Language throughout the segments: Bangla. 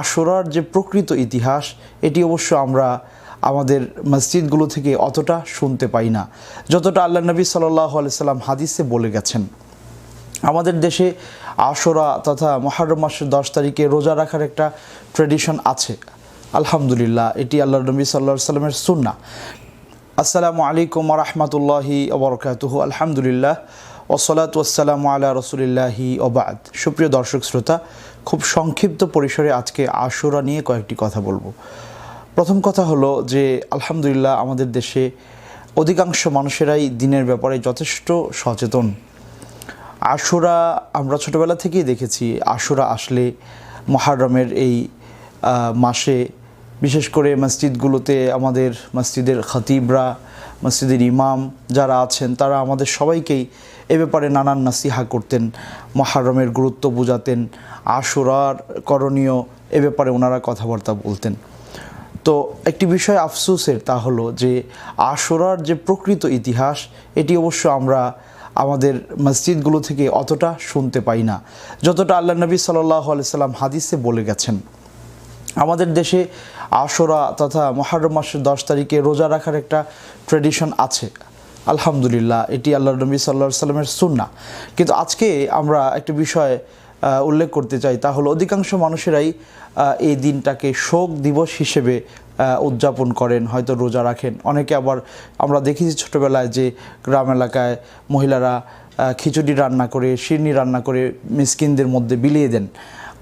আশুরার যে প্রকৃত ইতিহাস, এটি অবশ্য আমরা আমাদের মসজিদগুলো থেকে অতটা শুনতে পাই না। যতটা আল্লাহ নবী সাল্লাহ সাল্লাম হাদিসে বলে গেছেন। আমাদের দেশে আশোরা তথা মহারম মাসের দশ তারিখে রোজা রাখার একটা ট্রেডিশন আছে। আলহামদুলিল্লাহ, এটি আল্লাহ নবী সাল্লাহ সাল্লামের সুন্না আসসালামু আলাইকুম রহমতুল্লাহি ওবরকাতুহ আলহামদুলিল্লাহ ওসলাত ওসালাম আলা রসুলিল্লাহি ওবাদ সুপ্রিয় দর্শক শ্রোতা, খুব সংক্ষিপ্ত পরিসরে আজকে আশুরা নিয়ে কয়েকটি কথা বলব। প্রথম কথা হলো যে, আলহামদুলিল্লাহ আমাদের দেশে অধিকাংশ মানুষেরাই দিনের ব্যাপারে যথেষ্ট সচেতন। আশুরা আমরা ছোটবেলা থেকেই দেখেছি, আশুরা আসলে মহারমের এই মাসে বিশেষ করে মসজিদগুলোতে আমাদের মসজিদের খতিবরা, মসজিদের ইমাম যারা আছেন, তারা আমাদের সবাইকেই এ ব্যাপারে নানান নাসিহা করতেন, মহারমের গুরুত্ব বোঝাতেন, আশুরার করণীয় এ ব্যাপারে ওনারা কথাবার্তা বলতেন। তো একটি বিষয় আফসোসের তা হলো যে, আশুরার যে প্রকৃত ইতিহাস, এটি অবশ্য আমরা আমাদের মসজিদগুলো থেকে অতটা শুনতে পাই না। যতটা আল্লাহ নবী সাল্লাহ সাল্লাম হাদিসে বলে গেছেন। আমাদের দেশে আশোরা তথা মহারম মাসের দশ তারিখে রোজা রাখার একটা ট্রেডিশন আছে। আলহামদুলিল্লাহ, এটি আল্লাহ নবী সাল্লাহ সাল্লামের সুন্না কিন্তু আজকে আমরা একটা বিষয় উল্লেখ করতে চাই, তা হলো অধিকাংশ মানুষেরাই এই দিনটাকে শোক দিবস হিসেবে উদযাপন করেন, হয়তো রোজা রাখেন। অনেকে আবার আমরা দেখেছি ছোটোবেলায় যে গ্রাম এলাকায় মহিলারা খিচুড়ি রান্না করে, শিরনি রান্না করে মিসকিনদের মধ্যে বিলিয়ে দেন।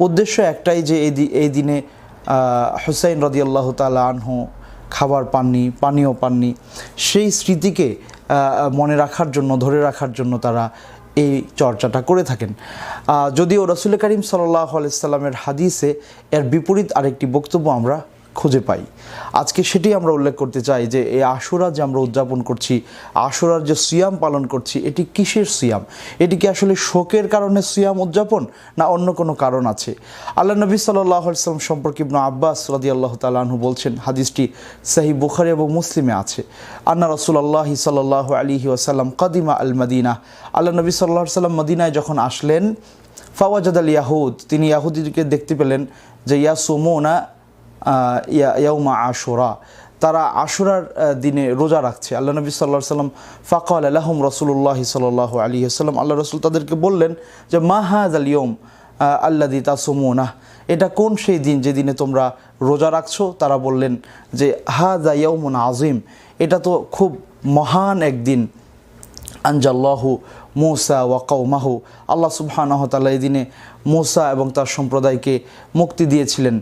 উদ্দেশ্য একটাই যে এই এই দিনে হুসাইন রদিয়াল্লাহ তালা আনহু খাবার পাননি, পানীয় পাননি। সেই স্মৃতিকে মনে রাখার জন্য, ধরে রাখার জন্য তারা এই চর্চাটা করে থাকেন। যদিও রসুল করিম সাল্লাহ আলাইসাল্লামের হাদিসে এর বিপরীত আরেকটি বক্তব্য আমরা খুঁজে পাই। আজকে সেটি আমরা উল্লেখ করতে চাই যে, এই আশুরা যে আমরা উদযাপন করছি, আশুরার যে সিয়াম পালন করছি, এটি কিসের সিয়াম? এটি কি আসলে শোকের কারণে সিয়াম উদযাপন, না অন্য কোনো কারণ আছে? আল্লাহ নবী সাল্লাহ সাল্লাম সম্পর্কে ইবনু আব্বাস রাদি আল্লাহ তালাহু বলছেন, হাদিসটি সাহি বুখারি এবং মুসলিমে আছে। আন্না রসুল আল্লাহ সাল্লাহ আলিহি ওয়াসাল্লাম কদিমা আল মদিনা আল্লাহ নবী সাল্লাহ সাল্লাম মদিনায় যখন আসলেন ফাওয়াজাদ আল ইয়াহুদ, তিনি ইয়াহুদিকে দেখতে পেলেন যে, ইয়াসুমোনা ইয়া- ইয়াউমা আশুরা। তারা আশুরার দিনে রোজা রাখছে। আল্লাহ নবী সাল্লাহ সাল্লাম ফাকাল আলহম রসুল্লাহ সাল্লাহ আলী সাল্লাম আল্লাহ রসুল তাদেরকে বললেন যে, মা হাজ আল ইয়ম আল্লা দি তাসুমোনা এটা কোন সেই দিন যেদিনে তোমরা রোজা রাখছো? তারা বললেন যে হাজা ইয়ৌমুন আজিম এটা তো খুব মহান একদিন। আনজাল্লাহু মৌসা ওয়াকাউমাহু আল্লাহ সুবহানাহ তাআলা এই দিনে মৌসা এবং তার সম্প্রদায়কে মুক্তি দিয়েছিলেন।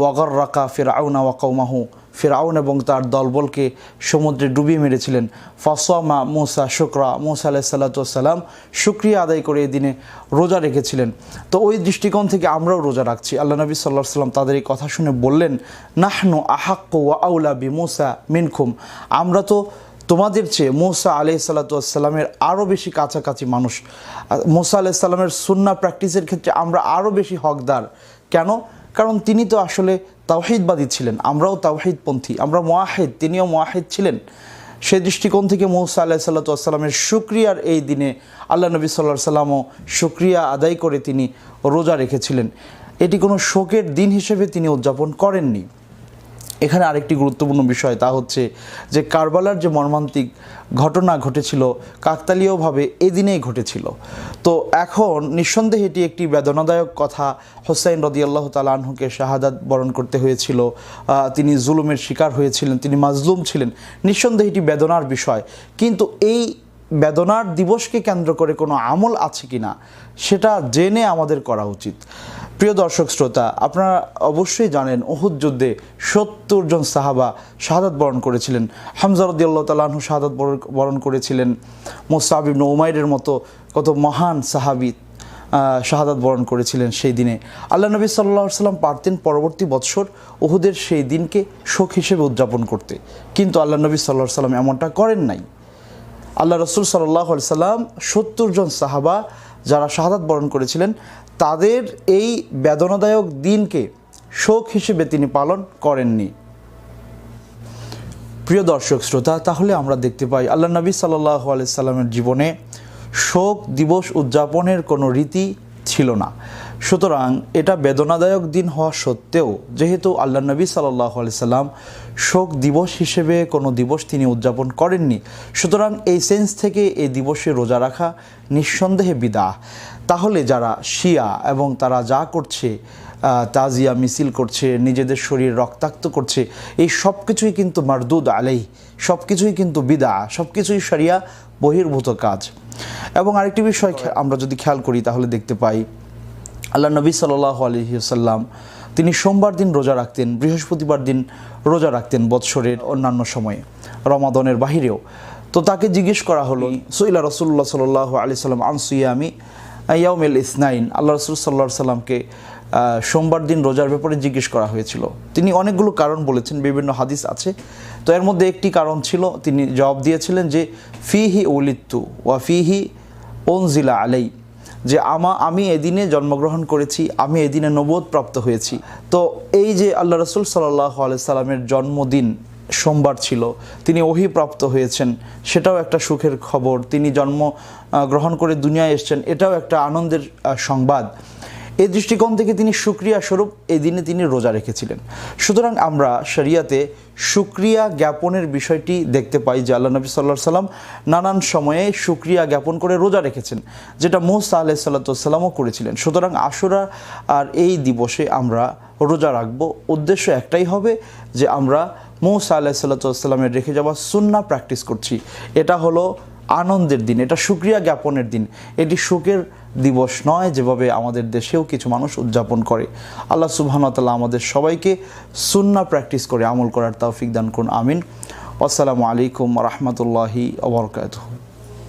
ওয়াগর রাকা ফিরাউনা ওয়াকাউমাহু ফিরাউন এবং তার দলবলকে সমুদ্রে ডুবিয়ে মেরেছিলেন। ফাসমা মৌসা শুক্রা। মৌসা আলাহ সাল্লাতাম শুক্রিয়া আদায় করে এই দিনে রোজা রেখেছিলেন। তো ওই দৃষ্টিকোণ থেকে আমরাও রোজা রাখছি। আল্লাহ নবী সাল্লাহ সাল্লাম তাদের এই কথা শুনে বললেন, নাহনু আহাক্ক ওয়া আউলা বি মৌসা মিনকুম। আমরা তো তোমাদের চেয়ে মোসা আলি সাল্লাতামের আরও বেশি কাছাকাছি মানুষ। মোসা আলাহ সাল্লামের সুন্না প্র্যাকটিসের ক্ষেত্রে আমরা আরও বেশি হকদার। কেন? কারণ তিনি তো আসলে তাওহিদবাদী ছিলেন। আমরাও তাওহিদপন্থী। আমরা মোয়াহেদ, তিনিও মোয়াহেদ ছিলেন। সে দৃষ্টিকোণ থেকে মৌসা আল্লাহ সাল্লাতামের শুক্রিয়ার এই দিনে আল্লাহ নবী সাল্লাহ সাল্লামও শুক্রিয়া আদায় করে তিনি রোজা রেখেছিলেন। এটি কোনো শোকের দিন হিসেবে তিনি উদযাপন করেননি। এখানে আরেকটি গুরুত্বপূর্ণ বিষয়, তা হচ্ছে যে কারবালার যে মর্মান্তিক ঘটনা ঘটেছিল, কাকতালীয়ভাবে এদিনেই ঘটেছিল। তো এখন নিঃসন্দেহে এটি একটি বেদনাদায়ক কথা। হোসাইন রদিয়াল্লাহ তালাহুকে শাহাদাত বরণ করতে হয়েছিল। তিনি জুলুমের শিকার হয়েছিলেন, তিনি মাজলুম ছিলেন। নিঃসন্দেহে এটি বেদনার বিষয়। কিন্তু এই বেদনার দিবসকে কেন্দ্র করে কোনো আমল আছে কি না সেটা জেনে আমাদের করা উচিত। প্রিয় দর্শক শ্রোতা, আপনারা অবশ্যই জানেন ওহুদ যুদ্ধে সত্তর জন সাহাবা শাহাদাত বরণ করেছিলেন। হামজারদ্দিল্লাহ তালাহু শাহাদাত বরণ- করেছিলেন। মোসাবিব উমাইরের মতো কত মহান সাহাবি শাহাদাত বরণ করেছিলেন সেই দিনে। আল্লাহ নবী সাল্লাহ সাল্লাম পারতেন পরবর্তী বৎসর ওহুদের সেই দিনকে শোক হিসেবে উদযাপন করতে। কিন্তু আল্লাহ নবী সাল্লাহ সাল্লাম এমনটা করেন নাই। আল্লাহ রসুল সাল্লাহ সাল্লাম সত্তর জন সাহাবা যারা শাহাদাত বরণ করেছিলেন, তাদের এই বেদনাদায়ক দিনকে শোক হিসেবে তিনি পালন করেননি। প্রিয় দর্শক শ্রোতা, তাহলে আমরা দেখতে পাই আল্লাহ নবী সাল্লাহ আলাইসাল্লামের জীবনে শোক দিবস উদযাপনের কোনো রীতি ছিল না। সুতরাং এটা বেদনাদায়ক দিন হওয়া সত্ত্বেও, যেহেতু আল্লাহ নবী সাল্লাহ সাল্লাম শোক দিবস হিসেবে কোনো দিবস তিনি উদযাপন করেননি। সুতরাং এই সেন্স থেকে এই দিবসে রোজা রাখা নিঃসন্দেহে বিদা তাহলে যারা শিয়া এবং তারা যা করছে তাজিয়া মিছিল করছে, নিজেদের শরীর রক্তাক্ত করছে, এই সব কিছুই কিন্তু মারদুদ আলাই সব কিছুই কিন্তু বিদা সব কিছুই সারিয়া বহির্ভূত কাজ। এবং আরেকটি বিষয় আমরা যদি খেয়াল করি, তাহলে দেখতে পাই আল্লাহ নবী সাল্লাহ আলহিসাল্লাম তিনি সোমবার দিন রোজা রাখতেন, বৃহস্পতিবার দিন রোজা রাখতেন বৎসরের অন্যান্য সময়ে, রমাদনের বাহিরেও। তো তাকে জিজ্ঞেস করা হলো, সইলা রসুল্লাহ সাল্লাহ আলি সাল্লাম আনসুইয়ামি ইয়াউমেল ইসনাইন। আল্লাহ রসুল সাল্লাহ সাল্লামকে সোমবার দিন রোজার ব্যাপারে জিজ্ঞেস করা হয়েছিল। তিনি অনেকগুলো কারণ বলেছেন, বিভিন্ন হাদিস আছে। তো এর মধ্যে একটি কারণ ছিল, তিনি জবাব দিয়েছিলেন যে, ফিহি উলিত্তু ওয়া ফিহি ওনজিলা আলাই যে আমা আমি এদিনে জন্মগ্রহণ করেছি, আমি এদিনে নবোধ প্রাপ্ত হয়েছি। তো এই যে আল্লাহ রসুল সাল্লাহ সাল্লামের জন্মদিন সোমবার ছিল, তিনি ওহি প্রাপ্ত হয়েছেন, সেটাও একটা সুখের খবর। তিনি জন্ম গ্রহণ করে দুনিয়ায় এসছেন, এটাও একটা আনন্দের সংবাদ। এই দৃষ্টিকোণ থেকে তিনি সুক্রিয়া স্বরূপ এই দিনে তিনি রোজা রেখেছিলেন। সুতরাং আমরা শরিয়াতে সুক্রিয়া জ্ঞাপনের বিষয়টি দেখতে পাই যে আল্লাহ নবী সাল্লাহ সাল্লাম নানান সময়ে সুক্রিয়া জ্ঞাপন করে রোজা রেখেছেন, যেটা মোসা আলাহ সাল্লাতামও করেছিলেন। সুতরাং আশুরা আর এই দিবসে আমরা রোজা রাখব। উদ্দেশ্য একটাই হবে যে আমরা মৌসা আলাহ সাল্লাতামের রেখে যাওয়া সুন্না প্র্যাকটিস করছি। এটা হলো আনন্দের দিন, এটা সুক্রিয়া জ্ঞাপনের দিন। এটি সুখের দিবস নয়, যেভাবে আমাদের দেশেও কিছু মানুষ উদযাপন করে। আল্লাহ সুবাহতাল্লাহ আমাদের সবাইকে সুন্না প্র্যাকটিস করে আমল করার তাওফিক দান করুন, আমিন। আসসালামু আলাইকুম রহমতুল্লাহি ওবরকাতহ